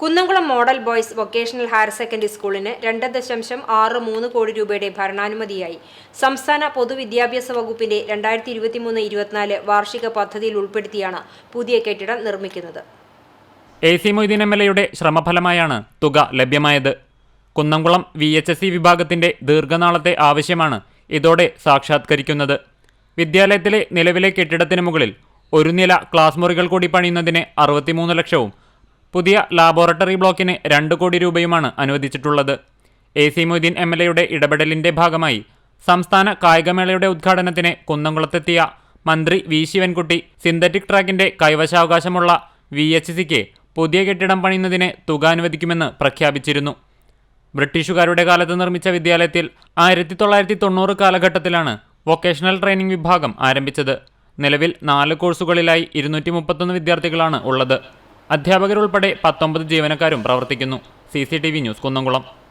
Kunnamkulam model boys vocational higher secondary സ്കൂളിന് രണ്ട് ദശാംശം ആറ് മൂന്ന് കോടി രൂപയുടെ ഭരണാനുമതിയായി. സംസ്ഥാന പൊതുവിദ്യാഭ്യാസ വകുപ്പിന്റെ രണ്ടായിരത്തി ഇരുപത്തിമൂന്ന് ഇരുപത്തിനാല് വാർഷിക പദ്ധതിയിൽ ഉൾപ്പെടുത്തിയാണ് പുതിയ കെട്ടിടം നിർമ്മിക്കുന്നത്. A C Moideen M L എയുടെ ശ്രമഫലമായാണ് തുക ലഭ്യമായത്. Kunnamkulam V H S C വിഭാഗത്തിന്റെ ദീർഘനാളത്തെ ആവശ്യമാണ് ഇതോടെ സാക്ഷാത്കരിക്കുന്നത്. വിദ്യാലയത്തിലെ നിലവിലെ കെട്ടിടത്തിന് മുകളിൽ ഒരു നില ക്ലാസ് മുറികൾ കൂടി പണിയുന്നതിന് അറുപത്തിമൂന്ന് ലക്ഷവും പുതിയ ലാബോറട്ടറി ബ്ലോക്കിന് രണ്ട് കോടി രൂപയുമാണ് അനുവദിച്ചിട്ടുള്ളത്. A C Moideen M L എയുടെ ഇടപെടലിന്റെ ഭാഗമായി സംസ്ഥാന കായികമേളയുടെ ഉദ്ഘാടനത്തിന് കുന്നംകുളത്തെത്തിയ മന്ത്രി വി ശിവൻകുട്ടി സിന്തറ്റിക് ട്രാക്കിന്റെ കൈവശാവകാശമുള്ള വി എച്ച് സിക്ക് പുതിയ കെട്ടിടം പണിയുന്നതിന് തുക അനുവദിക്കുമെന്ന് പ്രഖ്യാപിച്ചിരുന്നു. ബ്രിട്ടീഷുകാരുടെ കാലത്ത് നിർമ്മിച്ച വിദ്യാലയത്തിൽ ആയിരത്തി തൊള്ളായിരത്തി തൊണ്ണൂറ് കാലഘട്ടത്തിലാണ് വൊക്കേഷണൽ ട്രെയിനിംഗ് വിഭാഗം ആരംഭിച്ചത്. നിലവിൽ നാല് കോഴ്സുകളിലായി ഇരുന്നൂറ്റി മുപ്പത്തൊന്ന് വിദ്യാർത്ഥികളാണ് ഉള്ളത്. അധ്യാപകരുൾപ്പെടെ പത്തൊമ്പത് ജീവനക്കാരും പ്രവർത്തിക്കുന്നു. C news Kunnamkulam.